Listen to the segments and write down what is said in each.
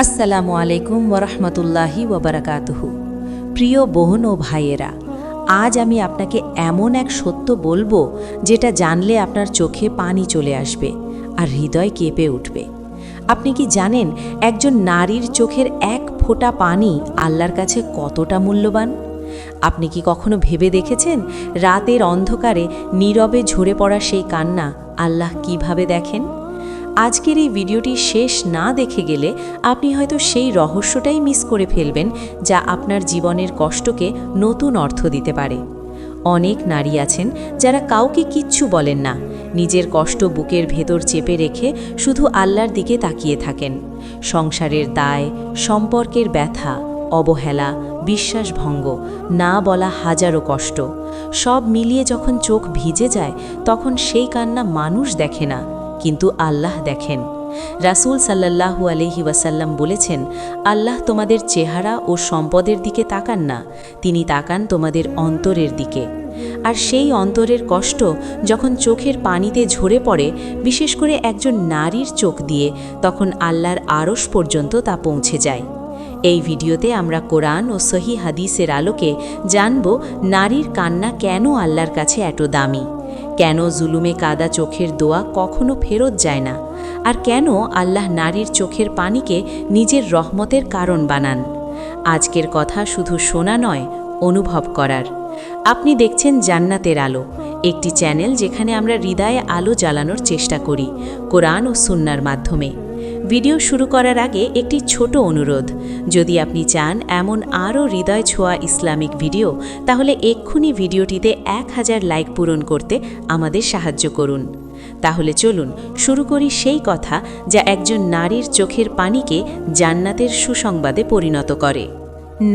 আসসালামু আলাইকুম ওরহমতুল্লাহি ওবরাকাতুহু প্রিয় বোন ও ভাইয়েরা, আজ আমি আপনাকে এমন এক সত্য বলব যেটা জানলে আপনার চোখে পানি চলে আসবে আর হৃদয় কেঁপে উঠবে। আপনি কি জানেন একজন নারীর চোখের এক ফোঁটা পানি আল্লাহর কাছে কতটা মূল্যবান? আপনি কি কখনো ভেবে দেখেছেন রাতের অন্ধকারে নীরবে ঝরে পড়া সেই কান্না আল্লাহ কীভাবে দেখেন? আজকের এই ভিডিওটি শেষ না দেখে গেলে আপনি হয়তো সেই রহস্যটাই মিস করে ফেলবেন যা আপনার জীবনের কষ্টকে নতুন অর্থ দিতে পারে। অনেক নারী আছেন যারা কাউকে কিচ্ছু বলেন না। নিজের কষ্ট বুকের ভেতর চেপে রেখে শুধু আল্লাহর দিকে তাকিয়ে থাকেন। সংসারের দায়, সম্পর্কের ব্যথা, অবহেলা, বিশ্বাসভঙ্গ, না বলা হাজারো কষ্ট। সব মিলিয়ে যখন চোখ ভিজে যায়, তখন সেই কান্না মানুষ দেখে না। কিন্তু আল্লাহ দেখেন। রাসূল সাল্লাল্লাহু আলহি ওয়াসাল্লাম বলেছেন, আল্লাহ তোমাদের চেহারা ও সম্পদের দিকে তাকান না, তিনি তাকান তোমাদের অন্তরের দিকে। আর সেই অন্তরের কষ্ট যখন চোখের পানিতে ঝরে পড়ে, বিশেষ করে একজন নারীর চোখ দিয়ে, তখন আল্লাহর আড়স পর্যন্ত তা পৌঁছে যায়। এই ভিডিওতে আমরা কোরআন ও সহি হাদিসের আলোকে জানব, নারীর কান্না কেন আল্লাহর কাছে এত দামি? কেন জুলুমে কাদা চোখের দোয়া কখনো ফেরত যায় না? আর কেন আল্লাহ নারীর চোখের পানিকে নিজের রহমতের কারণ বানান? আজকের কথা শুধু শোনা নয়, অনুভব করার। আপনি দেখছেন জান্নাতের আলো, একটি চ্যানেল যেখানে আমরা হৃদয়ে আলো জ্বালানোর চেষ্টা করি, কোরআন ও সুন্নার মাধ্যমে। ভিডিও শুরু করার আগে একটি ছোট অনুরোধ। যদি আপনি চান এমন আরও হৃদয় ছোঁয়া ইসলামিক ভিডিও, তাহলে এক্ষুনি ভিডিওটিতে এক হাজার লাইক পূরণ করতে আমাদের সাহায্য করুন। তাহলে চলুন শুরু করি সেই কথা যা একজন নারীর চোখের পানিকে জান্নাতের সুসংবাদে পরিণত করে।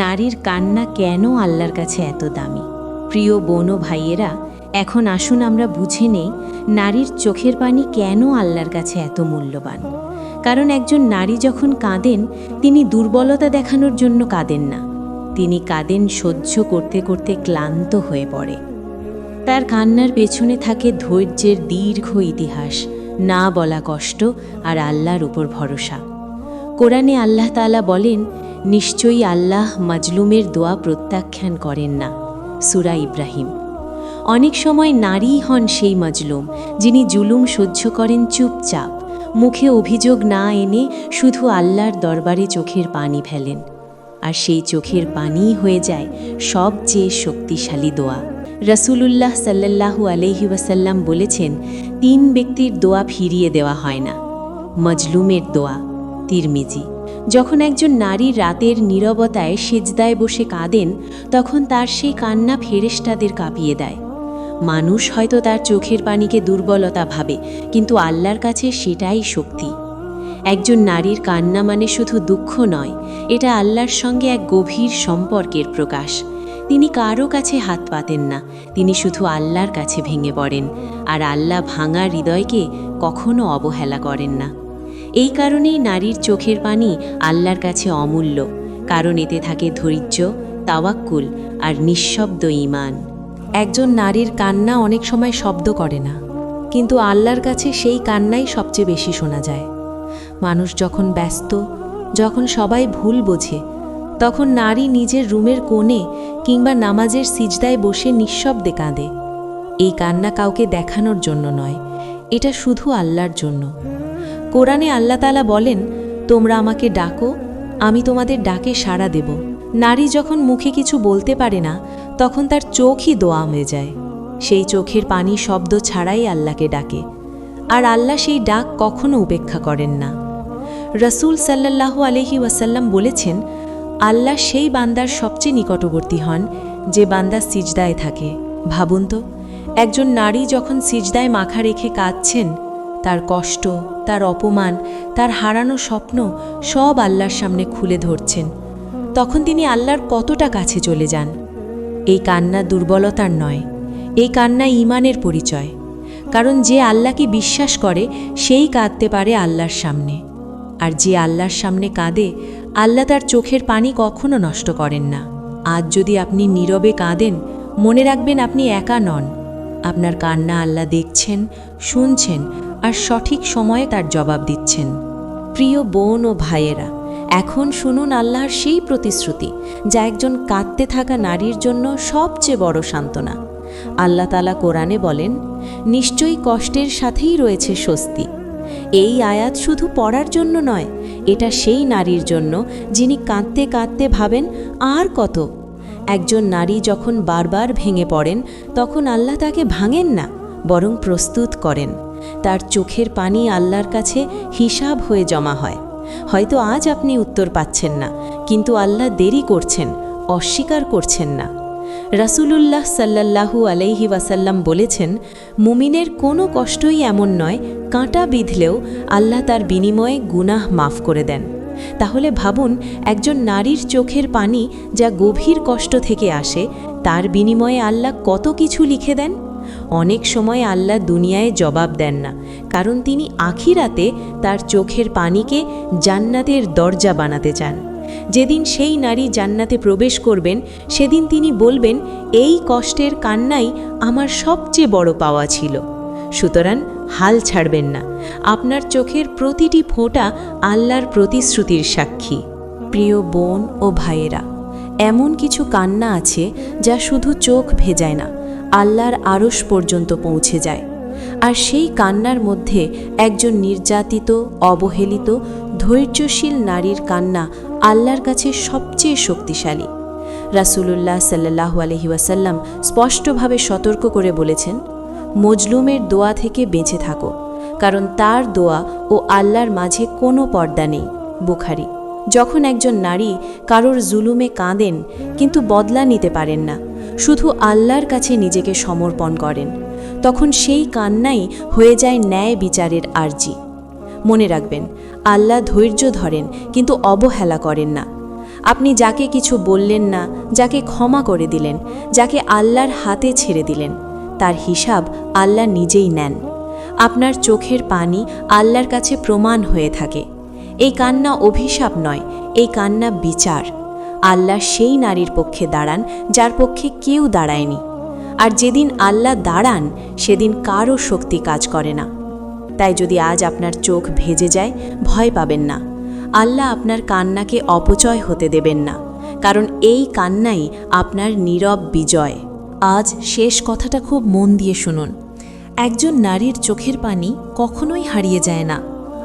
নারীর কান্না কেন আল্লাহর কাছে এত দামি? প্রিয় বোন ভাইয়েরা, এখন আসুন আমরা বুঝে নেই নারীর চোখের পানি কেন আল্লাহর কাছে এত মূল্যবান। কারণ একজন নারী যখন কাঁদেন, তিনি দুর্বলতা দেখানোর জন্য কাঁদেন না। তিনি কাঁদেন সহ্য করতে করতে ক্লান্ত হয়ে পড়ে। তার কান্নার পেছনে থাকে ধৈর্যের দীর্ঘ ইতিহাস, না বলা কষ্ট আর আল্লাহর উপর ভরসা। কোরআনে আল্লাহ তাআলা বলেন, নিশ্চয়ই আল্লাহ মাজলুমের দোয়া প্রত্যাখ্যান করেন না। সুরা ইব্রাহিম। অনেক সময় নারীই হন সেই মাজলুম, যিনি জুলুম সহ্য করেন চুপচাপ। মুখে অভিযোগ না এনে শুধু আল্লাহর দরবারে চোখের পানি ফেলেন। আর সেই চোখের পানিই হয়ে যায় সবচেয়ে শক্তিশালী দোয়া। রসুলুল্লাহ সাল্লাল্লাহু আলহি ওয়াসাল্লাম বলেছেন, তিন ব্যক্তির দোয়া ফিরিয়ে দেওয়া হয় না। মজলুমের দোয়া, তিরমিজি। যখন একজন নারী রাতের নীরবতায় সেজদায় বসে কাঁদেন, তখন তার সেই কান্না ফেরেশতাদের কাঁপিয়ে দেয়। মানুষ হয়তো তার চোখের পানিকে দুর্বলতা ভাবে, কিন্তু আল্লাহর কাছে সেটাই শক্তি। একজন নারীর কান্না মানে শুধু দুঃখ নয়, এটা আল্লাহর সঙ্গে এক গভীর সম্পর্কের প্রকাশ। তিনি কারও কাছে হাত পাতেন না, তিনি শুধু আল্লাহর কাছে ভেঙে পড়েন, আর আল্লাহ ভাঙা হৃদয়কে কখনো অবহেলা করেন না। এই কারণেই নারীর চোখের পানি আল্লাহর কাছে অমূল্য, কারণ এতে থাকে ধৈর্য, তাওয়াক্কুল, আর নিঃশব্দ ঈমান। একজন নারীর কান্না অনেক সময় শব্দ করে না, কিন্তু আল্লাহর কাছে সেই কান্নাই সবচেয়ে বেশি শোনা যায়। মানুষ যখন ব্যস্ত, যখন সবাই ভুল বোঝে, তখন নারী নিজের রুমের কোণে কিংবা নামাজের সিজদায় বসে নিঃশব্দে কাঁদে। এই কান্না কাউকে দেখানোর জন্য নয়, এটা শুধু আল্লাহর জন্য। কোরআনে আল্লাহ তালা বলেন, তোমরা আমাকে ডাকো, আমি তোমাদের ডাকে সাড়া দেব। নারী যখন মুখে কিছু বলতে পারে না তখন তার চোখই দোয়া হয়ে যায়। সেই চোখের পানি শব্দ ছাড়াই আল্লাহকে ডাকে। আর আল্লাহ সেই ডাক কখনো উপেক্ষা করেন না। রসুল সাল্লাল্লাহু আলহি ওয়াসাল্লাম বলেছেন, আল্লাহ সেই বান্দার সবচেয়ে নিকটবর্তী হন যে বান্দা সিজদায় থাকে। ভাবুন তো, একজন নারী যখন সিজদায় মাখা রেখে কাঁদছেন, তার কষ্ট, তার অপমান, তার হারানো স্বপ্ন সব আল্লাহর সামনে খুলে ধরছেন। তখন তিনি আল্লাহর কতটা কাছে চলে যান? এই কান্না দুর্বলতার নয়। এই কান্না ইমানের পরিচয়। কারণ যে আল্লাহকে বিশ্বাস করে, সেই কাঁদতে পারে আল্লাহর সামনে। আর যে আল্লাহর সামনে কাঁদে, আল্লাহ তার চোখের পানি কখনো নষ্ট করেন না। আজ যদি আপনি নীরবে কাঁদেন, মনে রাখবেন আপনি একা নন। আপনার কান্না আল্লাহ দেখছেন, শুনছেন আর সঠিক সময়ে তার জবাব দিচ্ছেন। প্রিয় বোন ও ভাইয়েরা এখন শুনুন আল্লাহর সেই প্রতিশ্রুতি, যা একজন কাঁদতে থাকা নারীর জন্য সবচেয়ে বড় সান্ত্বনা। আল্লাহ তালা কোরআনে বলেন, নিশ্চয়ই কষ্টের সাথেই রয়েছে স্বস্তি। এই আয়াত শুধু পড়ার জন্য নয়, এটা সেই নারীর জন্য যিনি কাঁদতে কাঁদতে ভাবেন, আর কত? একজন নারী যখন বারবার ভেঙে পড়েন, তখন আল্লাহ তাকে ভাঙেন না, বরং প্রস্তুত করেন। তার চোখের পানি আল্লাহর কাছে হিসাব হয়ে জমা হয়। হয়তো আজ আপনি উত্তর পাচ্ছেন না, কিন্তু আল্লাহ দেরি করছেন, অস্বীকার করছেন না। রাসূলুল্লাহ সাল্লাল্লাহু আলাইহি ওয়াসাল্লাম বলেছেন, মুমিনের কোনো কষ্টই এমন নয়, কাঁটা বিঁধলেও আল্লাহ তার বিনিময়ে গুনাহ মাফ করে দেন। তাহলে ভাবুন, একজন নারীর চোখের পানি যা গভীর কষ্ট থেকে আসে, তার বিনিময়ে আল্লাহ কত কিছু লিখে দেন? অনেক সময় আল্লাহ দুনিয়ায় জবাব দেন না, কারণ তিনি আখিরাতে তার চোখের পানিকে জান্নাতের দরজা বানাতে চান। যেদিন সেই নারী জান্নাতে প্রবেশ করবেন, সেদিন তিনি বলবেন, এই কষ্টের কান্নাই আমার সবচেয়ে বড় পাওয়া ছিল। সুতরাং হাল ছাড়বেন না। আপনার চোখের প্রতিটি ফোঁটা আল্লাহর প্রতিশ্রুতির সাক্ষী। প্রিয় বোন ও ভাইয়েরা, এমন কিছু কান্না আছে যা শুধু চোখ ভেজায় না আল্লাহর আড়স পর্যন্ত পৌঁছে যায়। আর সেই কান্নার মধ্যে একজন নির্যাতিত, অবহেলিত, ধৈর্যশীল নারীর কান্না আল্লাহর কাছে সবচেয়ে শক্তিশালী। রাসূলুল্লাহ সাল্লাহ আলহি ওয়াসাল্লাম স্পষ্টভাবে সতর্ক করে বলেছেন, মজলুমের দোয়া থেকে বেঁচে থাকো, কারণ তার দোয়া ও আল্লাহর মাঝে কোনো পর্দা নেই। বুখারি। যখন একজন নারী কারোর জুলুমে কাঁদেন, কিন্তু বদলা নিতে পারেন না শুধু আল্লাহর কাছে নিজেকে সমর্পণ করেন। তখন সেই কান্নাই হয়ে যায় ন্যায় বিচারের আর্জি। মনে রাখবেন, আল্লাহ ধৈর্য ধরেন, কিন্তু অবহেলা করেন না। আপনি যাকে কিছু বললেন না, যাকে ক্ষমা করে দিলেন, যাকে আল্লাহর হাতে ছেড়ে দিলেন, তার হিসাব আল্লাহ নিজেই নেন। আপনার চোখের পানি আল্লাহর কাছে প্রমাণ হয়ে থাকে। এই কান্না অভিশাপ নয়, এই কান্না বিচার। আল্লাহ সেই নারীর পক্ষে দাঁড়ান, যার পক্ষে কেউ দাঁড়ায়নি। আর যেদিন আল্লাহ দাঁড়ান, সেদিন কারও শক্তি কাজ করে না। তাই যদি আজ আপনার চোখ ভেজে যায়, ভয় পাবেন না। আল্লাহ আপনার কান্নাকে অপচয় হতে দেবেন না। কারণ এই কান্নাই আপনার নীরব বিজয়। আজ শেষ কথাটা খুব মন দিয়ে শুনুন। একজন নারীর চোখের পানি কখনোই হারিয়ে যায় না।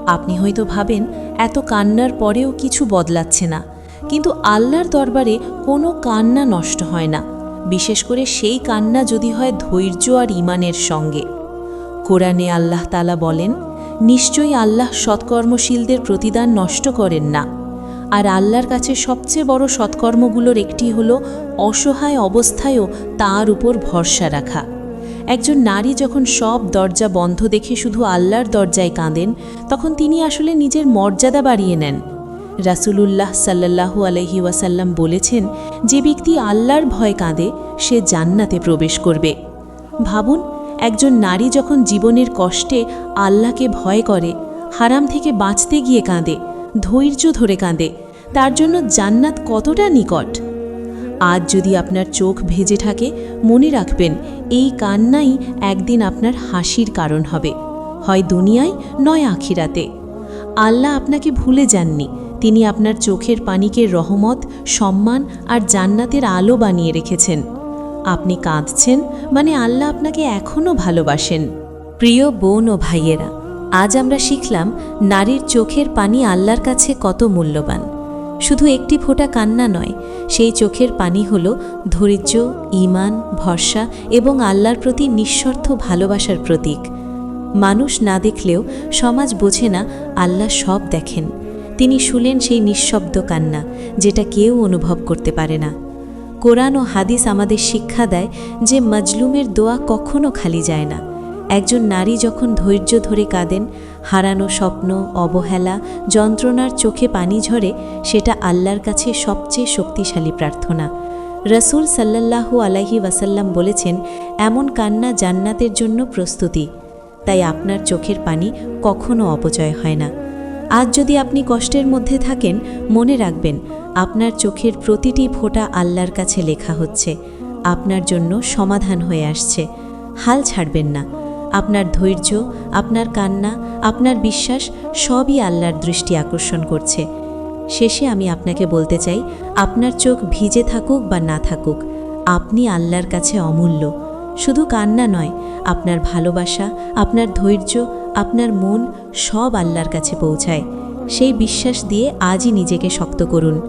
আপনি হয়তো ভাবেন, এত কান্নার পরেও কিছু বদলাচ্ছে না। কিন্তু আল্লাহর দরবারে কোনো কান্না নষ্ট হয় না। বিশেষ করে সেই কান্না যদি হয় ধৈর্য আর ইমানের সঙ্গে। কোরআনে আল্লাহ তালা বলেন, নিশ্চয়ই আল্লাহ সৎকর্মশীলদের প্রতিদান নষ্ট করেন না। আর আল্লাহর কাছে সবচেয়ে বড় সৎকর্মগুলোর একটি হল অসহায় অবস্থায়ও তার উপর ভরসা রাখা। একজন নারী যখন সব দরজা বন্ধ দেখে শুধু আল্লাহর দরজায় কাঁদেন, তখন তিনি আসলে নিজের মর্যাদা বাড়িয়ে নেন। রাসূলুল্লাহ সাল্লাল্লাহু আলহি ওয়াসাল্লাম বলেছেন, যে ব্যক্তি আল্লাহর ভয় কাঁদে, সে জান্নাতে প্রবেশ করবে। ভাবুন, একজন নারী যখন জীবনের কষ্টে আল্লাহকে ভয় করে, হারাম থেকে বাঁচতে গিয়ে কাঁদে, ধৈর্য ধরে কাঁদে, তার জন্য জান্নাত কতটা নিকট? আজ যদি আপনার চোখ ভেজে থাকে, মনে রাখবেন, এই কান্নাই একদিন আপনার হাসির কারণ হবে। হয় দুনিয়ায়, নয় আখিরাতে। আল্লাহ আপনাকে ভুলে যাননি। তিনি আপনার চোখের পানিকে রহমত, সম্মান আর জান্নাতের আলো বানিয়ে রেখেছেন। আপনি কাঁদছেন মানে আল্লাহ আপনাকে এখনও ভালোবাসেন। প্রিয় বোন ও ভাইয়েরা, আজ আমরা শিখলাম নারীর চোখের পানি আল্লাহর কাছে কত মূল্যবান। শুধু একটি ফোঁটা কান্না নয়, সেই চোখের পানি হল ধৈর্য ইমান ভরসা এবং আল্লাহর প্রতি নিঃস্বার্থ ভালোবাসার প্রতীক। মানুষ না দেখলেও সমাজ বোঝে না, আল্লাহ সব দেখেন। তিনি শুলেন সেই নিঃশব্দ কান্না, যেটা কেউ অনুভব করতে পারে না। কোরআন ও হাদিস আমাদের শিক্ষা দেয় যে মজলুমের দোয়া কখনো খালি যায় না। একজন নারী যখন ধৈর্য ধরে কাঁদেন, হারানো স্বপ্ন, অবহেলা, যন্ত্রণার চোখে পানি ঝরে, সেটা আল্লাহর কাছে সবচেয়ে শক্তিশালী প্রার্থনা। রসুল সাল্লাল্লাহু আলাইহি ওয়াসাল্লাম বলেছেন, এমন কান্না জান্নাতের জন্য প্রস্তুতি। তাই আপনার চোখের পানি কখনো অপচয় হয় না। আজ যদি আপনি কষ্টের মধ্যে থাকেন, মনে রাখবেন, আপনার চোখের প্রতিটি ফোঁটা আল্লাহর কাছে লেখা হচ্ছে। আপনার জন্য সমাধান হয়ে আসছে। হাল ছাড়বেন না। আপনার ধৈর্য, আপনার কান্না, আপনার বিশ্বাস সবই আল্লাহর দৃষ্টি আকর্ষণ করছে। শেষে আমি আপনাকে বলতে চাই, আপনার চোখ ভিজে থাকুক বা না থাকুক, আপনি আল্লাহর কাছে অমূল্য। শুধু কান্না নয়, আপনার ভালোবাসা, আপনার ধৈর্য আপনার মন সব আল্লাহর কাছে পৌঁছায়। সেই বিশ্বাস দিয়ে আজই নিজেকে শক্ত করুন।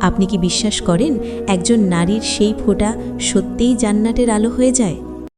আপনি কি বিশ্বাস করেন একজন নারীর সেই ফোঁটা সত্যিই জান্নাটের আলো হয়ে যায়?